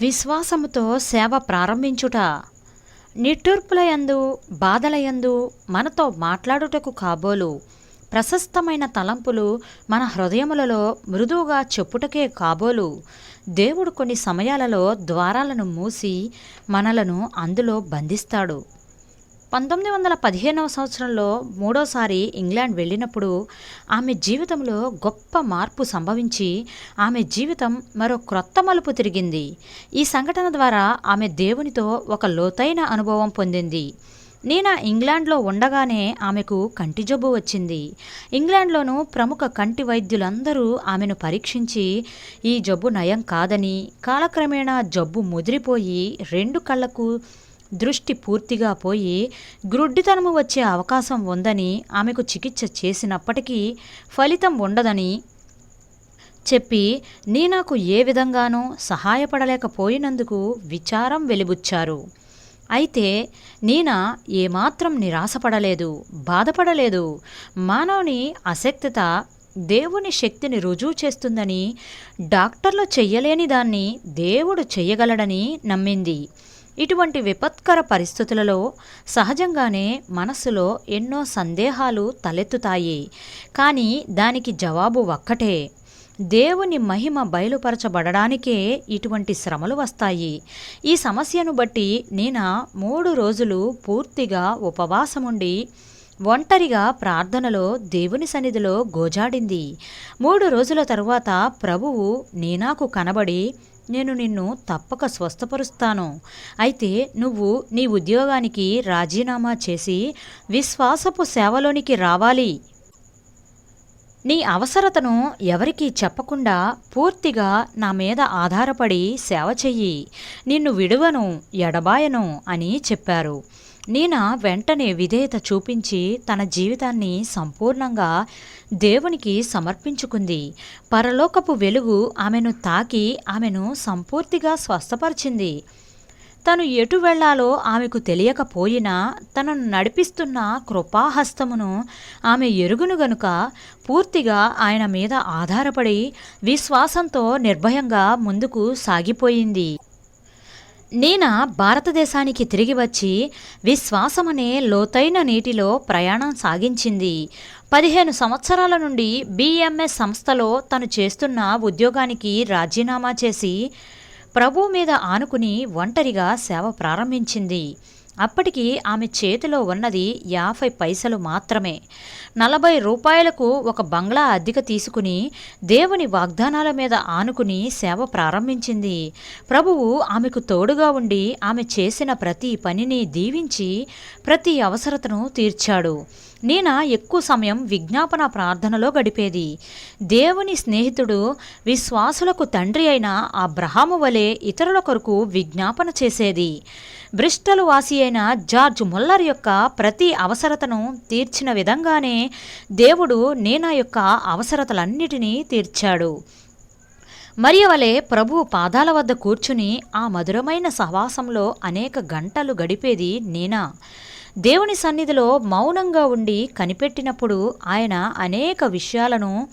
విశ్వాసముతో సేవ ప్రారంభించుట నిట్టూర్పులయందు బాధలయందు మనతో మాట్లాడుటకు కాబోలు. ప్రశస్తమైన తలంపులు మన హృదయములలో మృదువుగా చెప్పుటకే కాబోలు. దేవుడు కొన్ని సమయాలలో ద్వారాలను మూసి మనలను అందులో బంధిస్తాడు. పంతొమ్మిది వందల పదిహేనవ సంవత్సరంలో మూడోసారి ఇంగ్లాండ్ వెళ్ళినప్పుడు ఆమె జీవితంలో గొప్ప మార్పు సంభవించి ఆమె జీవితం మరో క్రొత్త మలుపు తిరిగింది. ఈ సంఘటన ద్వారా ఆమె దేవునితో ఒక లోతైన అనుభవం పొందింది. నీనా ఇంగ్లాండ్లో ఉండగానే ఆమెకు కంటి జబ్బు వచ్చింది. ఇంగ్లాండ్లోనూ ప్రముఖ కంటి వైద్యులందరూ ఆమెను పరీక్షించి ఈ జబ్బు నయం కాదని కాలక్రమేణా జబ్బు ముదిరిపోయి రెండు కళ్ళకు దృష్టి పూర్తిగా పోయి గ్రుడ్డితనము వచ్చే అవకాశం ఉందని ఆమెకు చికిత్స చేసినప్పటికీ ఫలితం ఉండదని చెప్పి నీ నాకు ఏ విధంగానూ సహాయపడలేకపోయినందుకు విచారం వెలిబుచ్చారు. అయితే నీనా ఏమాత్రం నిరాశపడలేదు బాధపడలేదు. మానవుని అశక్తత దేవుని శక్తిని రుజువు చేస్తుందని డాక్టర్లు చెయ్యలేని దాన్ని దేవుడు చెయ్యగలడని నమ్మింది. ఇటువంటి విపత్కర పరిస్థితులలో సహజంగానే మనస్సులో ఎన్నో సందేహాలు తలెత్తుతాయి. కానీ దానికి జవాబు ఒక్కటే. దేవుని మహిమ బయలుపరచబడడానికే ఇటువంటి శ్రమలు వస్తాయి. ఈ సమస్యను బట్టి నేను మూడు రోజులు పూర్తిగా ఉపవాసముండి ఒంటరిగా ప్రార్థనలో దేవుని సన్నిధిలో గోజాడింది. మూడు రోజుల తరువాత ప్రభువు నీనాకు కనబడి నేను నిన్ను తప్పక స్వస్థపరుస్తాను. అయితే నువ్వు నీ ఉద్యోగానికి రాజీనామా చేసి విశ్వాసపు సేవలోనికి రావాలి. నీ అవసరతను ఎవరికీ చెప్పకుండా పూర్తిగా నా మీద ఆధారపడి సేవ చెయ్యి. నిన్ను విడువను ఎడబాయను అని చెప్పారు. నీనా వెంటనే విధేయత చూపించి తన జీవితాన్ని సంపూర్ణంగా దేవునికి సమర్పించుకుంది. పరలోకపు వెలుగు ఆమెను తాకి ఆమెను సంపూర్తిగా స్వస్థపరిచింది. తను ఎటు వెళ్ళాలో ఆమెకు తెలియకపోయినా తనను నడిపిస్తున్న కృపాహస్తమును ఆమె ఎరుగును గనుక పూర్తిగా ఆయన మీద ఆధారపడి విశ్వాసంతో నిర్భయంగా ముందుకు సాగిపోయింది. నేన భారతదేశానికి తిరిగి వచ్చి విశ్వాసమనే లోతైన నీటిలో ప్రయాణం సాగించింది. పదిహేను సంవత్సరాల నుండి బిఎంఎస్ సంస్థలో తను చేస్తున్న ఉద్యోగానికి రాజీనామా చేసి ప్రభు మీద ఆనుకుని ఒంటరిగా సేవ ప్రారంభించింది. అప్పటికి ఆమె చేతిలో ఉన్నది యాభై పైసలు మాత్రమే. నలభై రూపాయలకు ఒక బంగ్లా అద్దెకు తీసుకుని దేవుని వాగ్దానాల మీద ఆనుకుని సేవ ప్రారంభించింది. ప్రభువు ఆమెకు తోడుగా ఉండి ఆమె చేసిన ప్రతి పనిని దీవించి ప్రతి అవసరతను తీర్చాడు. నీనా ఎక్కువ సమయం విజ్ఞాపన ప్రార్థనలో గడిపేది? దేవుని స్నేహితుడు విశ్వాసులకు తండ్రి అయిన అబ్రహాము వలె ఇతరుల కొరకు విజ్ఞాపన చేసేది. బ్రిస్టల్ వాసి అయిన జార్జ్ ముల్లర్ యొక్క ప్రతి అవసరతను తీర్చిన విధంగానే దేవుడు నీనా యొక్క అవసరతలన్నిటినీ తీర్చాడు. మరియవలే ప్రభు పాదాల వద్ద కూర్చుని ఆ మధురమైన సహవాసంలో అనేక గంటలు గడిపేది నేనా? దేవుని సన్నిధిలో మౌనంగా ఉండి కనిపెట్టినప్పుడు ఆయన అనేక విషయాలను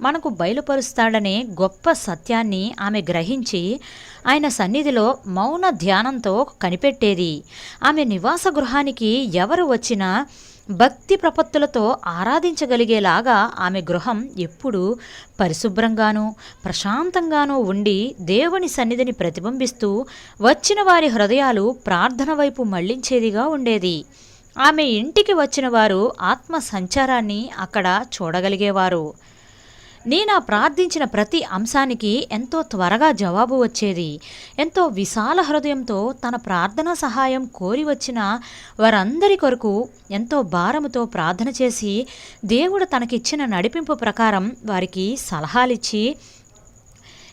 మనకు బయలుపరుస్తాడనే గొప్ప సత్యాన్ని ఆమె గ్రహించి ఆయన సన్నిధిలో మౌన ధ్యానంతో కనిపెట్టేది. ఆమె నివాస గృహానికి ఎవరు వచ్చినా భక్తి ప్రపత్తులతో ఆరాధించగలిగేలాగా ఆమె గృహం ఎప్పుడూ పరిశుభ్రంగానూ ప్రశాంతంగానూ ఉండి దేవుని సన్నిధిని ప్రతిబింబిస్తూ వచ్చిన వారి హృదయాలు ప్రార్థన వైపు మళ్ళించేదిగా ఉండేది. ఆమె ఇంటికి వచ్చిన వారు ఆత్మ సంచారాన్ని అక్కడ చూడగలిగేవారు. నేనా ప్రార్థించిన ప్రతి అంశానికి ఎంతో త్వరగా జవాబు వచ్చేది. ఎంతో విశాల హృదయంతో తన ప్రార్థన సహాయం కోరి వచ్చిన వారందరి కొరకు ఎంతో భారముతో ప్రార్థన చేసి దేవుడు తనకిచ్చిన నడిపింపు ప్రకారం వారికి సలహాలిచ్చి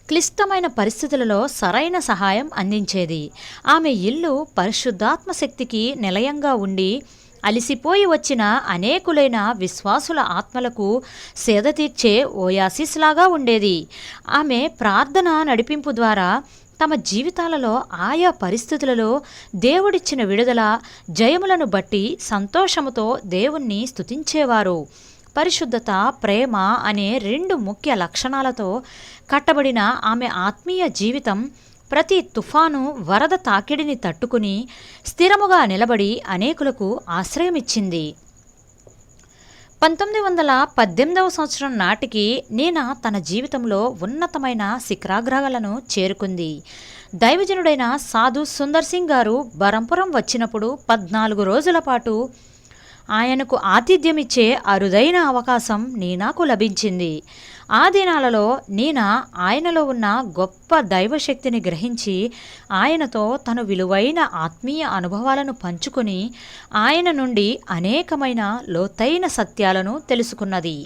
క్లిష్టమైన పరిస్థితులలో సరైన సహాయం అందించేది. ఆమె ఇల్లు పరిశుద్ధాత్మ శక్తికి నిలయంగా ఉండి అలిసిపోయి వచ్చిన అనేకులైన విశ్వాసుల ఆత్మలకు సేద తీర్చే ఓయాసిస్లాగా ఉండేది. ఆమె ప్రార్థన నడిపింపు ద్వారా తమ జీవితాలలో ఆయా పరిస్థితులలో దేవుడిచ్చిన విడుదల జయములను బట్టి సంతోషముతో దేవుణ్ణి స్తుతించేవారు. పరిశుద్ధత ప్రేమ అనే రెండు ముఖ్య లక్షణాలతో కట్టబడిన ఆమె ఆత్మీయ జీవితం ప్రతి తుఫాను వరద తాకిడిని తట్టుకుని స్థిరముగా నిలబడి అనేకులకు ఆశ్రయమిచ్చింది. పంతొమ్మిది వందల పద్దెనిమిదవ సంవత్సరం నాటికి నీనా తన జీవితంలో ఉన్నతమైన శిఖరాగ్రహాలను చేరుకుంది. దైవజనుడైన సాధు సుందర్ సింగ్ గారు బరంపురం వచ్చినప్పుడు పద్నాలుగు రోజుల పాటు ఆయనకు ఆతిథ్యమిచ్చే అరుదైన అవకాశం నీనాకు లభించింది. ఆ దినాలలో నీనా ఆయనలో ఉన్న గొప్ప దైవశక్తిని గ్రహించి ఆయనతో తను విలువైన ఆత్మీయ అనుభవాలను పంచుకొని ఆయన నుండి అనేకమైన లోతైన సత్యాలను తెలుసుకున్నది.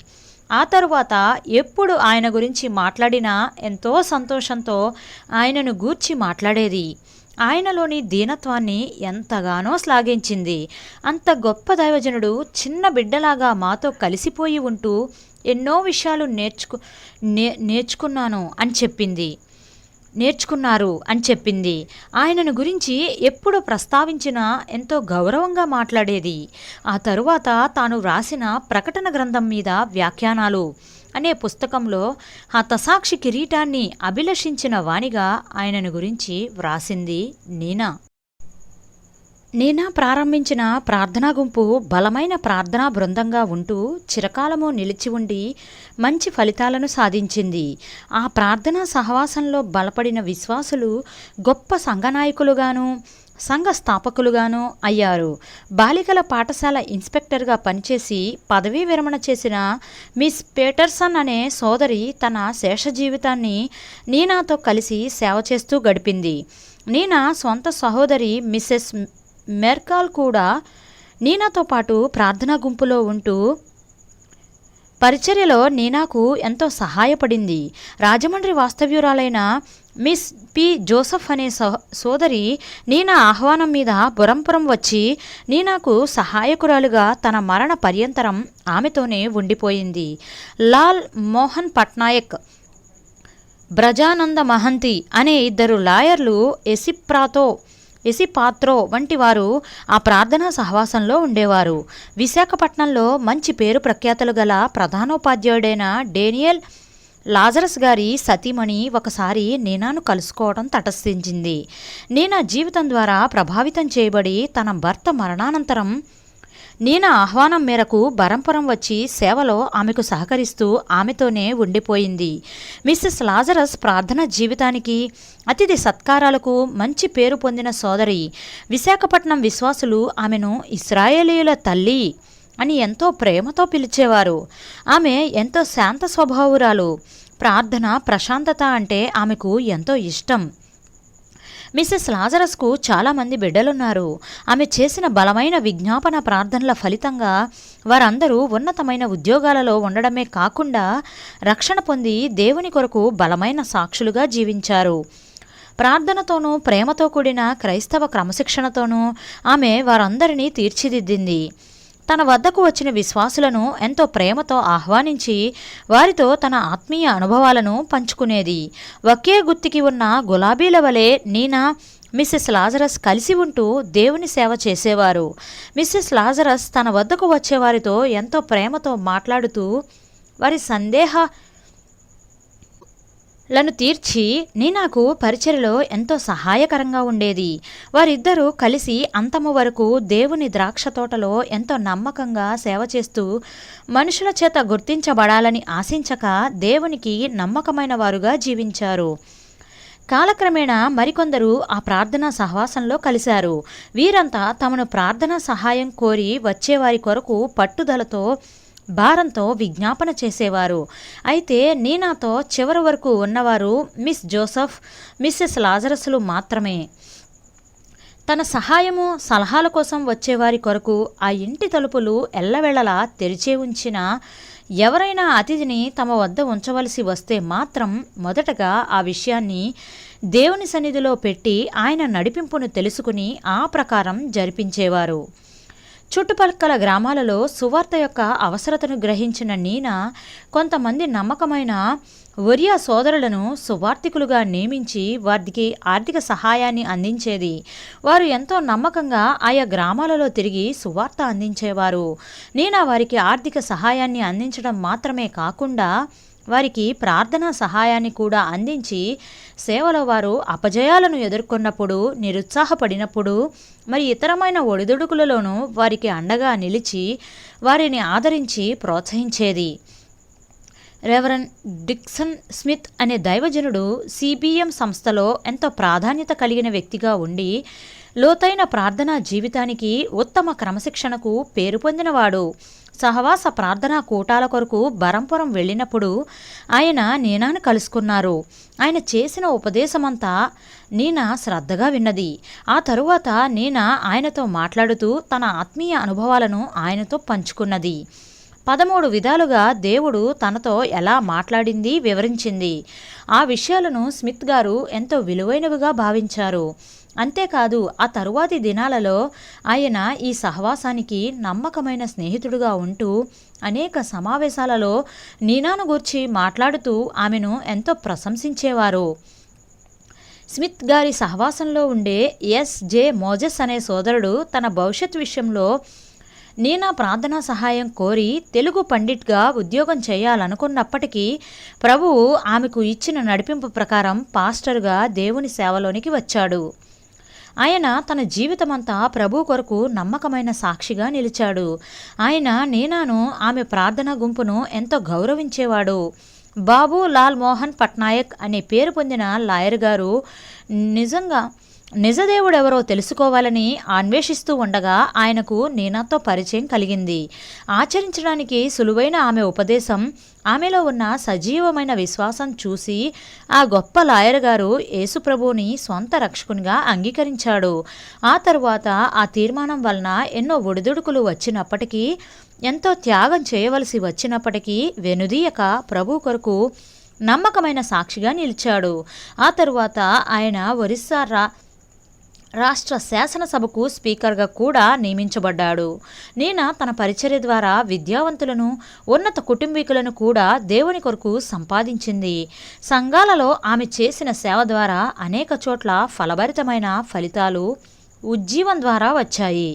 ఆ తరువాత ఎప్పుడు ఆయన గురించి మాట్లాడినా ఎంతో సంతోషంతో ఆయనను గూర్చి మాట్లాడేది. ఆయనలోని దీనత్వాన్ని ఎంతగానో శ్లాఘించింది. అంత గొప్ప దైవజనుడు చిన్న బిడ్డలాగా మాతో కలిసిపోయి ఉంటూ ఎన్నో విషయాలు నేర్చుకు నే నేర్చుకున్నాను అని చెప్పింది. నేర్చుకున్నారు అని చెప్పింది. ఆయనను గురించి ఎప్పుడు ప్రస్తావించినా ఎంతో గౌరవంగా మాట్లాడేది. ఆ తరువాత తాను వ్రాసిన ప్రకటన గ్రంథం మీద వ్యాఖ్యానాలు. అనే పుస్తకంలో హతసాక్షి కిరీటాన్ని అభిలషించిన వాణిగా ఆయనను గురించి వ్రాసింది నీనా. నీనా ప్రారంభించిన ప్రార్థనా గుంపు బలమైన ప్రార్థనా బృందంగా ఉంటూ చిరకాలము నిలిచి ఉండి మంచి ఫలితాలను సాధించింది. ఆ ప్రార్థనా సహవాసంలో బలపడిన విశ్వాసులు గొప్ప సంఘనాయకులుగాను సంఘ స్థాపకులుగాను అయ్యారు. బాలికల పాఠశాల ఇన్స్పెక్టర్గా పనిచేసి పదవీ విరమణ చేసిన మిస్ పేటర్సన్ అనే సోదరి తన శేష జీవితాన్ని నీనాతో కలిసి సేవ చేస్తూ గడిపింది. నీనా సొంత సహోదరి మిస్సెస్ మెర్కాల్ కూడా నీనాతో పాటు ప్రార్థనా గుంపులో ఉంటూ పరిచర్యలో నీనాకు ఎంతో సహాయపడింది. రాజమండ్రి వాస్తవ్యురాలైన మిస్ పి జోసఫ్ అనే సోదరి నీనా ఆహ్వానం మీద బురంపురం వచ్చి నీనాకు సహాయకురాలుగా తన మరణ పర్యంతరం ఆమెతోనే ఉండిపోయింది. లాల్ మోహన్ పట్నాయక్ బ్రజానంద మహంతి అనే ఇద్దరు లాయర్లు ఎసిప్రాతో ఎసిపాత్రో వంటి వారు ఆ ప్రార్థనా సహవాసంలో ఉండేవారు. విశాఖపట్నంలో మంచి పేరు ప్రఖ్యాతలు గల ప్రధానోపాధ్యాయుడైన డేనియల్ లాజరస్ గారి సతీమణి ఒకసారి నీనాను కలుసుకోవడం తటస్థించింది. నీనా జీవితం ద్వారా ప్రభావితం చేయబడి తన భర్త మరణానంతరం నీనా ఆహ్వానం మేరకు బరంపురం వచ్చి సేవలో ఆమెకు సహకరిస్తూ ఆమెతోనే ఉండిపోయింది. మిస్సెస్ లాజరస్ ప్రార్థన జీవితానికి అతిథి సత్కారాలకు మంచి పేరు పొందిన సోదరి విశాఖపట్నం విశ్వాసులు ఆమెను ఇస్రాయేలీయుల తల్లి అని ఎంతో ప్రేమతో పిలిచేవారు. ఆమె ఎంతో శాంత స్వభావురాలు. ప్రార్థన ప్రశాంతత అంటే ఆమెకు ఎంతో ఇష్టం. మిస్సెస్ లాజరస్కు చాలామంది బిడ్డలున్నారు. ఆమె చేసిన బలమైన విజ్ఞాపన ప్రార్థనల ఫలితంగా వారందరూ ఉన్నతమైన ఉద్యోగాలలో ఉండడమే కాకుండా రక్షణ పొంది దేవుని కొరకు బలమైన సాక్షులుగా జీవించారు. ప్రార్థనతోనూ ప్రేమతో కూడిన క్రైస్తవ క్రమశిక్షణతోనూ ఆమె వారందరినీ తీర్చిదిద్దింది. తన వద్దకు వచ్చిన విశ్వాసులను ఎంతో ప్రేమతో ఆహ్వానించి వారితో తన ఆత్మీయ అనుభవాలను పంచుకునేది. ఒకే గుత్తికి ఉన్న గులాబీల వలె నీనా మిస్సెస్ లాజరస్ కలిసి ఉంటూ దేవుని సేవ చేసేవారు. మిస్సెస్ లాజరస్ తన వద్దకు వచ్చేవారితో ఎంతో ప్రేమతో మాట్లాడుతూ వారి సందేహ లను తీర్చి నీ నాకు పరిచయలో ఎంతో సహాయకరంగా ఉండేది. వారిద్దరూ కలిసి అంతము వరకు దేవుని ద్రాక్ష తోటలో ఎంతో నమ్మకంగా సేవ చేస్తూ మనుషుల చేత గుర్తించబడాలని ఆశించక దేవునికి నమ్మకమైన వారుగా జీవించారు. కాలక్రమేణా మరికొందరు ఆ ప్రార్థనా సహవాసంలో కలిశారు. వీరంతా తమను ప్రార్థనా సహాయం కోరి వచ్చేవారి కొరకు పట్టుదలతో భారంతో విజ్ఞాపన చేసేవారు. అయితే నీనాతో చివరి వరకు ఉన్నవారు మిస్ జోసఫ్ మిస్సెస్ లాజరస్లు మాత్రమే. తన సహాయము సలహాల కోసం వచ్చేవారి కొరకు ఆ ఇంటి తలుపులు ఎల్లవెళ్ళలా తెరిచే ఉంచిన ఎవరైనా అతిథిని తమ వద్ద ఉంచవలసి వస్తే మాత్రం మొదటగా ఆ విషయాన్ని దేవుని సన్నిధిలో పెట్టి ఆయన నడిపింపును తెలుసుకుని ఆ ప్రకారం జరిపించేవారు. చుట్టుపక్కల గ్రామాలలో సువార్త యొక్క అవసరతను గ్రహించిన నీనా కొంతమంది నమ్మకమైన ఒరియా సోదరులను సువార్థికులుగా నియమించి వారికి ఆర్థిక సహాయాన్ని అందించేది. వారు ఎంతో నమ్మకంగా ఆయా గ్రామాలలో తిరిగి సువార్త అందించేవారు. నీనా వారికి ఆర్థిక సహాయాన్ని అందించడం మాత్రమే కాకుండా వారికి ప్రార్థనా సహాయాన్ని కూడా అందించి సేవలో వారు అపజయాలను ఎదుర్కొన్నప్పుడు నిరుత్సాహపడినప్పుడు మరి ఇతరమైన ఒడిదుడుకులలోనూ వారికి అండగా నిలిచి వారిని ఆదరించి ప్రోత్సహించేది. రెవరన్ డిక్సన్ స్మిత్ అనే దైవజనుడు సిబిఎం సంస్థలో ఎంతో ప్రాధాన్యత కలిగిన వ్యక్తిగా ఉండి లోతైన ప్రార్థనా జీవితానికి ఉత్తమ క్రమశిక్షణకు పేరు పొందినవాడు. సహవాస ప్రార్థనా కూటాల కొరకు బరంపురం వెళ్ళినప్పుడు ఆయన నీనాను కలుసుకున్నారు. ఆయన చేసిన ఉపదేశమంతా నీనా శ్రద్ధగా విన్నది. ఆ తరువాత నీనా ఆయనతో మాట్లాడుతూ తన ఆత్మీయ అనుభవాలను ఆయనతో పంచుకున్నది. పదమూడు విధాలుగా దేవుడు తనతో ఎలా మాట్లాడింది వివరించింది. ఆ విషయాలను స్మిత్ గారు ఎంతో విలువైనవిగా భావించారు. అంతేకాదు ఆ తరువాతి దినాలలో ఆయన ఈ సహవాసానికి నమ్మకమైన స్నేహితుడుగా ఉంటూ అనేక సమావేశాలలో నీనాను గూర్చి మాట్లాడుతూ ఆమెను ఎంతో ప్రశంసించేవారు. స్మిత్ గారి సహవాసంలో ఉండే ఎస్. జే. మోజెస్ అనే సోదరుడు తన భవిష్యత్ విషయంలో నీనా ప్రార్థనా సహాయం కోరి తెలుగు పండిట్గా ఉద్యోగం చేయాలనుకున్నప్పటికీ ప్రభువు ఆమెకు ఇచ్చిన నడిపింపు ప్రకారం పాస్టర్గా దేవుని సేవలోనికి వచ్చాడు. ఆయన తన జీవితమంతా ప్రభు కొరకు నమ్మకమైన సాక్షిగా నిలిచాడు. ఆయన నేనాను ఆమె ప్రార్థన గుంపును ఎంతో గౌరవించేవాడు. బాబు లాల్ మోహన్ పట్నాయక్ అనే పేరు పొందిన లాయర్ గారు నిజంగా నిజదేవుడెవరో తెలుసుకోవాలని అన్వేషిస్తూ ఉండగా ఆయనకు నీనాతో పరిచయం కలిగింది. ఆచరించడానికి సులువైన ఆమె ఉపదేశం ఆమెలో ఉన్న సజీవమైన విశ్వాసం చూసి ఆ గొప్ప లాయర్ గారు యేసుప్రభుని సొంత రక్షకునిగా అంగీకరించాడు. ఆ తరువాత ఆ తీర్మానం వలన ఎన్నో ఒడిదుడుకులు వచ్చినప్పటికీ ఎంతో త్యాగం చేయవలసి వచ్చినప్పటికీ వెనుదీయక ప్రభు కొరకు నమ్మకమైన సాక్షిగా నిలిచాడు. ఆ తరువాత ఆయన ఒరిస్సా రా రాష్ట్ర శాసనసభకు స్పీకర్గా కూడా నియమించబడ్డాడు. నీన తన పరిచర్య ద్వారా విద్యావంతులను ఉన్నత కుటుంబీకులను కూడా దేవుని కొరకు సంపాదించింది. సంఘాలలో ఆమె చేసిన సేవ ద్వారా అనేక చోట్ల ఫలభరితమైన ఫలితాలు ఉజ్జీవం ద్వారా వచ్చాయి.